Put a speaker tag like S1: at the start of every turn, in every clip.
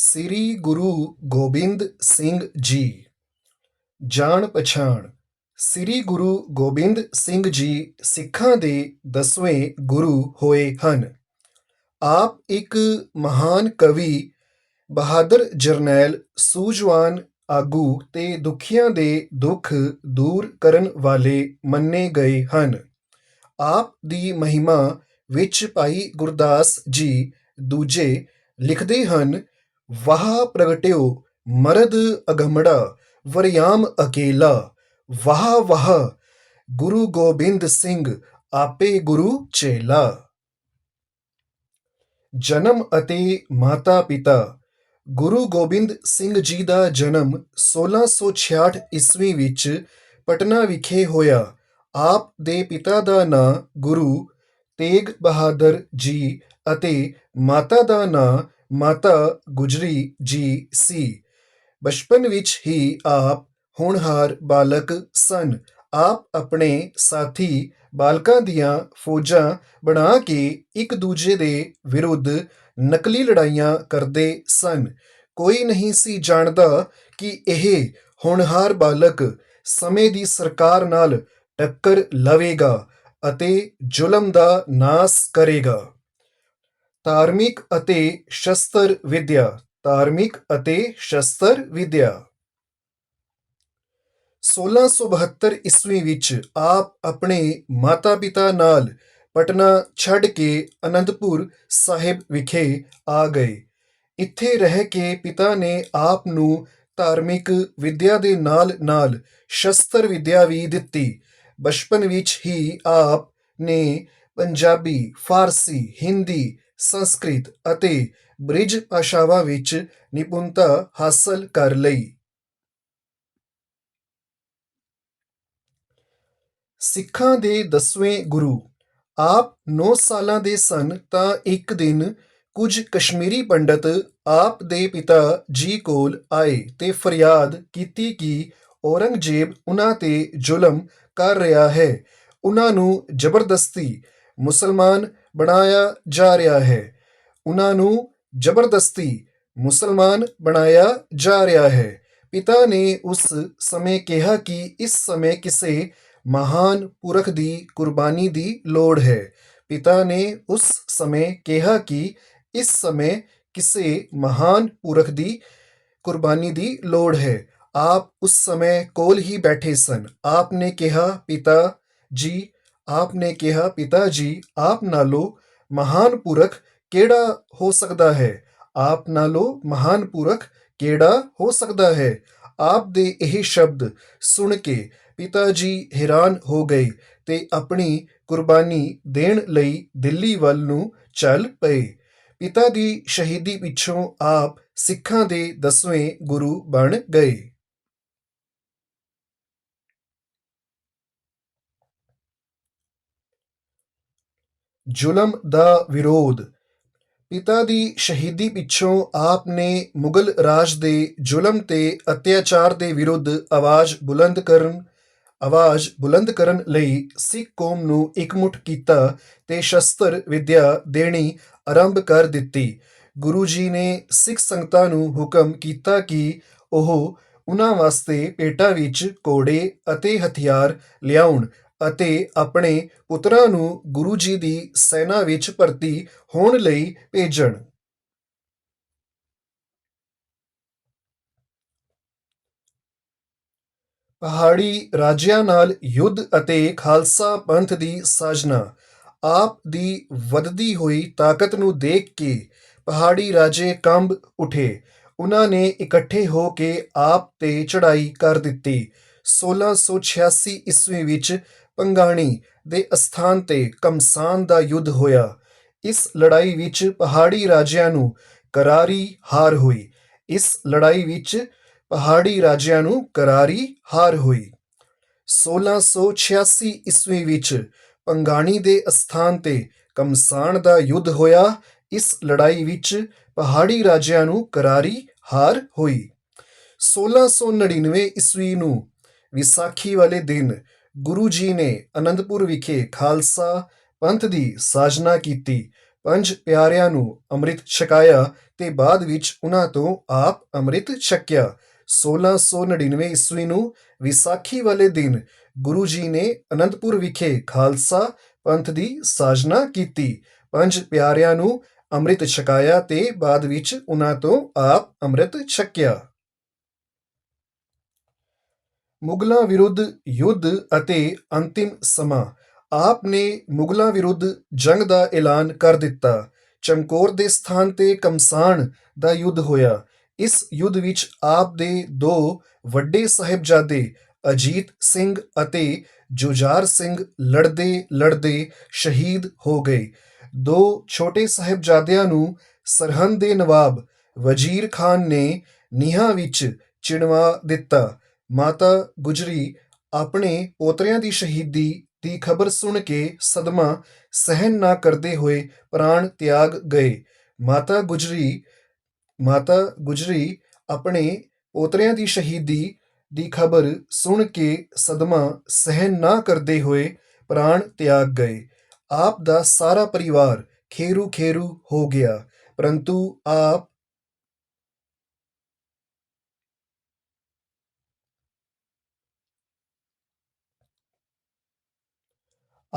S1: ਸ੍ਰੀ ਗੁਰੂ ਗੋਬਿੰਦ ਸਿੰਘ ਜੀ। ਜਾਣ ਪਛਾਣ, ਸ੍ਰੀ ਗੁਰੂ ਗੋਬਿੰਦ ਸਿੰਘ ਜੀ ਸਿੱਖਾਂ ਦੇ ਦਸਵੇਂ ਗੁਰੂ ਹੋਏ ਹਨ। ਆਪ ਇੱਕ ਮਹਾਨ ਕਵੀ, ਬਹਾਦਰ ਜਰਨੈਲ ਸੂਝਵਾਨ ਆਗੂ ਤੇ ਦੁਖੀਆਂ ਦੇ ਦੁੱਖ ਦੂਰ ਕਰਨ ਵਾਲੇ ਮੰਨੇ ਗਏ ਹਨ। ਆਪ ਦੀ ਮਹਿਮਾ ਵਿੱਚ ਭਾਈ ਗੁਰਦਾਸ ਜੀ ਦੂਜੇ ਲਿਖਦੇ ਹਨ ਵਾਹ ਪ੍ਰਗਟਿਓ, ਮਰਦ ਅਗਮੜਾ ਵਰਿਆਮ ਅਕੇਲਾ। ਵਾਹ ਵਾਹ, ਗੁਰੂ ਗੋਬਿੰਦ ਸਿੰਘ, ਆਪੇ ਗੁਰੂ ਚੇਲਾ। ਜਨਮ ਅਤੇ ਮਾਤਾ ਪਿਤਾ, ਗੁਰੂ ਗੋਬਿੰਦ ਸਿੰਘ ਜੀ ਦਾ ਜਨਮ 1666 ਈਸਵੀ ਵਿੱਚ ਪਟਨਾ ਵਿਖੇ ਹੋਇਆ। ਆਪ ਦੇ ਪਿਤਾ ਦਾ ਨਾਂ ਗੁਰੂ ਤੇਗ ਬਹਾਦਰ ਜੀ ਅਤੇ ਮਾਤਾ ਦਾ ਨਾਂ ਮਾਤਾ ਗੁਜਰੀ ਜੀ ਸੀ। ਬਚਪਨ ਵਿੱਚ ਹੀ ਆਪ ਹੋਣਹਾਰ ਬਾਲਕ ਸਨ। ਆਪ ਆਪਣੇ ਸਾਥੀ ਬਾਲਕਾਂ ਦੀਆਂ ਫੌਜਾਂ ਬਣਾ ਕੇ ਇੱਕ ਦੂਜੇ ਦੇ ਵਿਰੁੱਧ ਨਕਲੀ ਲੜਾਈਆਂ ਕਰਦੇ ਸਨ। ਕੋਈ ਨਹੀਂ ਸੀ ਜਾਣਦਾ ਕਿ ਇਹ ਹੋਣਹਾਰ ਬਾਲਕ ਸਮੇਂ ਦੀ ਸਰਕਾਰ ਨਾਲ ਟੱਕਰ ਲਵੇਗਾ ਅਤੇ ਜ਼ੁਲਮ ਦਾ ਨਾਸ ਕਰੇਗਾ। ਧਾਰਮਿਕ ਅਤੇ ਸ਼ਸਤਰ ਵਿਦਿਆ, ਧਾਰਮਿਕ ਅਤੇ ਸ਼ਸਤਰ ਵਿਦਿਆ। 1672 ਈਸਵੀ ਵਿੱਚ ਆਪ ਆਪਣੇ ਮਾਤਾ-ਪਿਤਾ ਨਾਲ ਪਟਨਾ ਛੱਡ ਕੇ ਅਨੰਦਪੁਰ ਸਾਹਿਬ ਵਿਖੇ ਆ ਗਏ। ਇੱਥੇ ਰਹਿ ਕੇ ਪਿਤਾ ਨੇ ਆਪ ਨੂੰ ਧਾਰਮਿਕ ਵਿਦਿਆ ਦੇ ਨਾਲ-ਨਾਲ ਸ਼ਸਤਰ ਵਿਦਿਆ ਵੀ ਦਿੱਤੀ। ਬਚਪਨ ਵਿੱਚ ਹੀ ਆਪ ਨੇ ਪੰਜਾਬੀ, ਫਾਰਸੀ, ਹਿੰਦੀ ਸੰਸਕ੍ਰਿਤ ਅਤੇ ਬ੍ਰਿਜ ਭਾਸ਼ਾਵਾਂ ਵਿੱਚ ਨਿਪੁੰਨਤਾ ਹਾਸਲ ਕਰ ਲਈ। ਸਿੱਖਾਂ ਦੇ ਦਸਵੇਂ ਗੁਰੂ, ਆਪ 9 ਸਾਲਾਂ ਦੇ ਸਨ ਤਾਂ ਇੱਕ ਦਿਨ ਕੁਝ ਕਸ਼ਮੀਰੀ ਪੰਡਤ ਆਪ ਦੇ ਪਿਤਾ ਜੀ ਕੋਲ ਆਏ ਤੇ ਫਰਿਆਦ ਕੀਤੀ ਕਿ ਔਰੰਗਜ਼ੇਬ ਉਹਨਾਂ ਤੇ ਜ਼ੁਲਮ ਕਰ ਰਿਹਾ ਹੈ। ਉਹਨਾਂ ਨੂੰ ਜ਼ਬਰਦਸਤੀ ਮੁਸਲਮਾਨ ਬਣਾਇਆ ਜਾ ਰਿਹਾ ਹੈ। ਉਹਨਾਂ ਨੂੰ ਜ਼ਬਰਦਸਤੀ ਮੁਸਲਮਾਨ ਬਣਾਇਆ ਜਾ ਰਿਹਾ ਹੈ। ਪਿਤਾ ਨੇ ਉਸ ਸਮੇਂ ਕਿਹਾ ਕਿ ਇਸ ਸਮੇਂ ਕਿਸੇ ਮਹਾਨ ਪੁਰਖ ਦੀ ਕੁਰਬਾਨੀ ਦੀ ਲੋੜ ਹੈ। ਪਿਤਾ ਨੇ ਉਸ ਸਮੇਂ ਕਿਹਾ ਕਿ ਇਸ ਸਮੇਂ ਕਿਸੇ ਮਹਾਨ ਪੁਰਖ ਦੀ ਕੁਰਬਾਨੀ ਦੀ ਲੋੜ ਹੈ। ਆਪ ਉਸ ਸਮੇਂ ਕੋਲ ਹੀ ਬੈਠੇ ਸਨ। ਆਪ ਨੇ ਕਿਹਾ, ਪਿਤਾ ਜੀ ਆਪ ਨੇ ਕਿਹਾ ਪਿਤਾ ਜੀ ਆਪ ਨਾਲੋਂ ਮਹਾਨ ਪੁਰਖ ਕਿਹੜਾ ਹੋ ਸਕਦਾ ਹੈ? ਆਪ ਨਾਲੋਂ ਮਹਾਨ ਪੁਰਖ ਕਿਹੜਾ ਹੋ ਸਕਦਾ ਹੈ? ਆਪ ਦੇ ਇਹ ਸ਼ਬਦ ਸੁਣ ਕੇ ਪਿਤਾ ਜੀ ਹੈਰਾਨ ਹੋ ਗਏ ਤੇ ਆਪਣੀ ਕੁਰਬਾਨੀ ਦੇਣ ਲਈ ਦਿੱਲੀ ਵੱਲ ਨੂੰ ਚੱਲ ਪਏ। ਪਿਤਾ ਦੀ ਸ਼ਹੀਦੀ ਪਿੱਛੋਂ ਆਪ ਸਿੱਖਾਂ ਦੇ ਦਸਵੇਂ ਗੁਰੂ ਬਣ ਗਏ। ਜ਼ੁਲਮ ਦਾ ਵਿਰੋਧ। ਪਿਤਾ ਦੀ ਸ਼ਹੀਦੀ ਪਿੱਛੋਂ ਆਪ ਨੇ ਮੁਗਲ ਰਾਜ ਦੇ ਜ਼ੁਲਮ ਤੇ ਅਤਿਆਚਾਰ ਦੇ ਵਿਰੁੱਧ ਆਵਾਜ਼ ਬੁਲੰਦ ਕਰਨ, ਆਵਾਜ਼ ਬੁਲੰਦ ਕਰਨ ਲਈ ਸਿੱਖ ਕੌਮ ਨੂੰ ਇਕਮੁੱਠ ਕੀਤਾ ਤੇ ਸ਼ਸਤਰ ਵਿਦਿਆ ਦੇਣੀ ਆਰੰਭ ਕਰ ਦਿੱਤੀ। ਗੁਰੂ ਜੀ ਨੇ ਸਿੱਖ ਸੰਗਤਾਂ ਨੂੰ ਹੁਕਮ ਕੀਤਾ ਕਿ ਉਹ ਉਹਨਾਂ ਵਾਸਤੇ ਪੇਟਾ ਵਿੱਚ ਘੋੜੇ ਅਤੇ ਹਥਿਆਰ ਲਿਆਉਣ ਅਤੇ ਆਪਣੇ ਪੁੱਤਰਾਂ ਨੂੰ ਗੁਰੂ ਜੀ ਦੀ ਸੈਨਾ ਵਿੱਚ ਭਰਤੀ ਹੋਣ ਲਈ ਭੇਜਣ। ਪਹਾੜੀ ਰਾਜਿਆਂ ਨਾਲ ਯੁੱਧ ਅਤੇ ਖਾਲਸਾ ਪੰਥ ਦੀ ਸਾਜਨਾ, ਆਪ ਦੀ ਵੱਧਦੀ ਹੋਈ ਤਾਕਤ ਨੂੰ ਦੇਖ ਕੇ ਪਹਾੜੀ ਰਾਜੇ ਕੰਬ ਉਠੇ। ਉਹਨਾਂ ਨੇ ਇਕੱਠੇ ਹੋ ਕੇ ਆਪ ਤੇ ਚੜਾਈ ਕਰ ਦਿੱਤੀ। 1686 ਈਸਵੀ ਵਿੱਚ ਪੰਗਾਣੀ ਦੇ ਅਸਥਾਨ ਤੇ ਕਮਸਾਨ ਦਾ ਯੁੱਧ ਹੋਇਆ। ਇਸ ਲੜਾਈ ਵਿੱਚ ਪਹਾੜੀ ਰਾਜਿਆਂ ਨੂੰ ਕਰਾਰੀ ਹਾਰ ਹੋਈ। ਇਸ ਲੜਾਈ ਵਿੱਚ ਪਹਾੜੀ ਰਾਜਿਆਂ ਨੂੰ ਕਰਾਰੀ ਹਾਰ ਹੋਈ। 1686 ਈਸਵੀ ਵਿੱਚ ਪੰਗਾਣੀ ਦੇ ਅਸਥਾਨ ਤੇ ਕਮਸਾਨ ਦਾ ਯੁੱਧ ਹੋਇਆ। ਇਸ ਲੜਾਈ ਵਿੱਚ ਪਹਾੜੀ ਰਾਜਿਆਂ ਨੂੰ ਕਰਾਰੀ ਹਾਰ ਹੋਈ। 1699 ਈਸਵੀ ਨੂੰ ਵਿਸਾਖੀ ਵਾਲੇ ਦਿਨ ਗੁਰੂ ਜੀ ਨੇ ਅਨੰਦਪੁਰ ਵਿਖੇ ਖਾਲਸਾ ਪੰਥ ਦੀ ਸਾਜਨਾ ਕੀਤੀ। ਪੰਜ ਪਿਆਰਿਆਂ ਨੂੰ ਅੰਮ੍ਰਿਤ ਛਕਾਇਆ ਤੇ ਬਾਅਦ ਵਿੱਚ ਉਹਨਾਂ ਤੋਂ ਆਪ ਅੰਮ੍ਰਿਤ ਛਕਿਆ। 1699 ਈਸਵੀ ਨੂੰ ਵਿਸਾਖੀ ਵਾਲੇ ਦਿਨ ਗੁਰੂ ਜੀ ਨੇ ਅਨੰਦਪੁਰ ਵਿਖੇ ਖਾਲਸਾ ਪੰਥ ਦੀ ਸਾਜਨਾ ਕੀਤੀ। ਪੰਜ ਪਿਆਰਿਆਂ ਨੂੰ ਅੰਮ੍ਰਿਤ ਛਕਾਇਆ ਤੇ ਬਾਅਦ ਵਿੱਚ ਉਹਨਾਂ ਤੋਂ ਆਪ ਅੰਮ੍ਰਿਤ ਛਕਿਆ। ਮੁਗਲਾਂ ਵਿਰੁੱਧ ਯੁੱਧ ਅਤੇ ਅੰਤਿਮ ਸਮਾਂ। ਆਪ ਨੇ ਮੁਗਲਾਂ ਵਿਰੁੱਧ ਜੰਗ ਦਾ ਐਲਾਨ ਕਰ ਦਿੱਤਾ। ਚਮਕੌਰ ਦੇ ਸਥਾਨ ਤੇ ਕਮਸਾਨ ਦਾ ਯੁੱਧ ਹੋਇਆ। ਇਸ ਯੁੱਧ ਵਿੱਚ ਆਪ ਦੇ ਦੋ ਵੱਡੇ ਸਾਹਿਬਜ਼ਾਦੇ, ਅਜੀਤ ਸਿੰਘ ਅਤੇ ਜੁਝਾਰ ਸਿੰਘ ਲੜਦੇ ਲੜਦੇ ਸ਼ਹੀਦ ਹੋ ਗਏ। ਦੋ ਛੋਟੇ ਸਾਹਿਬਜ਼ਾਦਿਆਂ ਨੂੰ ਸਰਹੰਦ ਦੇ ਨਵਾਬ ਵਜ਼ੀਰ ਖਾਨ ਨੇ ਨੀਹਾਂ ਵਿੱਚ ਚਿਣਵਾ ਦਿੱਤਾ। ਮਾਤਾ ਗੁਜਰੀ ਆਪਣੇ ਪੋਤਰਿਆਂ ਦੀ ਸ਼ਹੀਦੀ ਦੀ ਖਬਰ ਸੁਣ ਕੇ ਸਦਮਾ ਸਹਿਨ ਨਾ ਕਰਦੇ ਹੋਏ ਪ੍ਰਾਣ ਤਿਆਗ ਗਏ। ਮਾਤਾ ਗੁਜਰੀ ਮਾਤਾ ਗੁਜਰੀ ਆਪਣੇ ਪੋਤਰਿਆਂ ਦੀ ਸ਼ਹੀਦੀ ਦੀ ਖਬਰ ਸੁਣ ਕੇ ਸਦਮਾ ਸਹਿਨ ਨਾ ਕਰਦੇ ਹੋਏ ਪ੍ਰਾਣ ਤਿਆਗ ਗਏ। ਆਪ ਦਾ ਸਾਰਾ ਪਰਿਵਾਰ ਖੇਰੂ ਖੇਰੂ ਹੋ ਗਿਆ। ਪਰੰਤੂ ਆਪ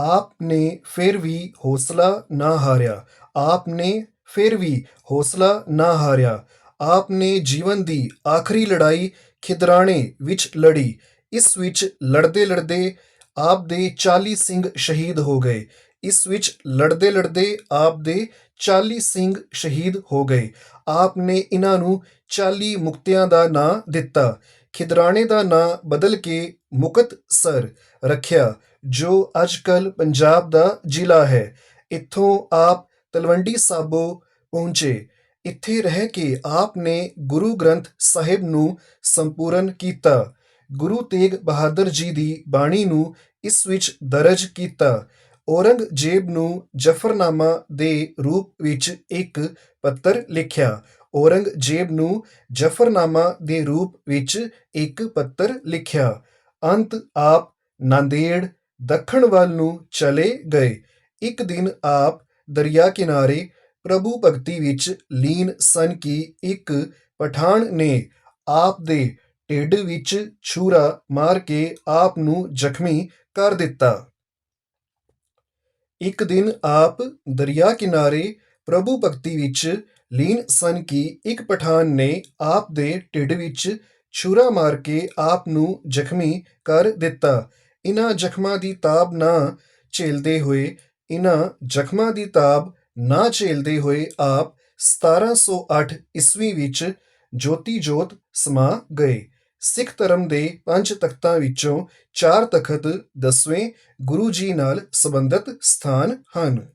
S1: ਆਪ ਨੇ ਫਿਰ ਵੀ ਹੌਸਲਾ ਨਾ ਹਾਰਿਆ। ਆਪ ਨੇ ਫਿਰ ਵੀ ਹੌਸਲਾ ਨਾ ਹਾਰਿਆ। ਆਪ ਨੇ ਜੀਵਨ ਦੀ ਆਖਰੀ ਲੜਾਈ ਖਿਦਰਾਣੇ ਵਿੱਚ ਲੜੀ। ਇਸ ਵਿੱਚ ਲੜਦੇ ਲੜਦੇ ਆਪ ਦੇ 40 ਸਿੰਘ ਸ਼ਹੀਦ ਹੋ ਗਏ। ਇਸ ਵਿੱਚ ਲੜਦੇ ਲੜਦੇ ਆਪ ਦੇ 40 ਸਿੰਘ ਸ਼ਹੀਦ ਹੋ ਗਏ। ਆਪ ਨੇ ਇਹਨਾਂ ਨੂੰ 40 ਮੁਕਤਿਆਂ ਦਾ ਨਾਂ ਦਿੱਤਾ। ਖਿਦਰਾਣੇ ਦਾ ਨਾਂ ਬਦਲ ਕੇ ਮੁਕਤਸਰ ਰੱਖਿਆ। ਜੋ ਅੱਜ ਕੱਲ੍ਹ ਪੰਜਾਬ ਦਾ ਜ਼ਿਲ੍ਹਾ ਹੈ, ਇੱਥੋਂ ਆਪ ਤਲਵੰਡੀ ਸਾਬੋ ਪਹੁੰਚੇ। ਇੱਥੇ ਰਹਿ ਕੇ ਆਪ ਨੇ ਗੁਰੂ ਗ੍ਰੰਥ ਸਾਹਿਬ ਨੂੰ ਸੰਪੂਰਨ ਕੀਤਾ। ਗੁਰੂ ਤੇਗ ਬਹਾਦਰ ਜੀ ਦੀ ਬਾਣੀ ਨੂੰ ਇਸ ਵਿੱਚ ਦਰਜ ਕੀਤਾ। ਔਰੰਗਜ਼ੇਬ ਨੂੰ ਜਫਰਨਾਮਾ ਦੇ ਰੂਪ ਵਿੱਚ ਇੱਕ ਪੱਤਰ ਲਿਖਿਆ। ਔਰੰਗਜ਼ੇਬ ਨੂੰ ਜਫਰਨਾਮਾ ਦੇ ਰੂਪ ਵਿੱਚ ਇੱਕ ਪੱਤਰ ਲਿਖਿਆ। ਅੰਤ ਆਪ ਨਾਂਦੇੜ ਦੱਖਣ ਵੱਲ ਨੂੰ ਚਲੇ ਗਏ। ਇੱਕ ਦਿਨ ਆਪ ਦਰਿਆ ਕਿਨਾਰੇ ਪ੍ਰਭੂ ਭਗਤੀ ਵਿੱਚ ਲੀਨ ਸਨ ਕਿ ਇੱਕ ਪਠਾਨ ਨੇ ਆਪ ਦੇ ਢਿੱਡ ਵਿੱਚ ਛੁਰਾ ਮਾਰ ਕੇ ਆਪ ਨੂੰ ਜ਼ਖਮੀ ਕਰ ਦਿੱਤਾ। ਇੱਕ ਦਿਨ ਆਪ ਦਰਿਆ ਕਿਨਾਰੇ ਪ੍ਰਭੂ ਭਗਤੀ ਵਿੱਚ ਲੀਨ ਸਨ ਕਿ ਇੱਕ ਪਠਾਨ ਨੇ ਆਪ ਦੇ ਢਿੱਡ ਵਿੱਚ ਛੁਰਾ ਮਾਰ ਕੇ ਆਪ ਨੂੰ ਜ਼ਖਮੀ ਕਰ ਦਿੱਤਾ। ਇਹਨਾਂ ਜ਼ਖਮਾਂ ਦੀ ਤਾਬ ਨਾ ਝੇਲਦੇ ਹੋਏ ਇਹਨਾਂ ਜ਼ਖਮਾਂ ਦੀ ਤਾਬ ਨਾ ਝੇਲਦੇ ਹੋਏ ਆਪ 1708 ਈਸਵੀ ਵਿੱਚ ਜੋਤੀ ਜੋਤ ਸਮਾ ਗਏ। ਸਿੱਖ ਧਰਮ ਦੇ ਪੰਜ ਤਖਤਾਂ ਵਿੱਚੋਂ ਚਾਰ ਤਖਤ ਦਸਵੇਂ ਗੁਰੂ ਜੀ ਨਾਲ ਸੰਬੰਧਿਤ ਸਥਾਨ ਹਨ।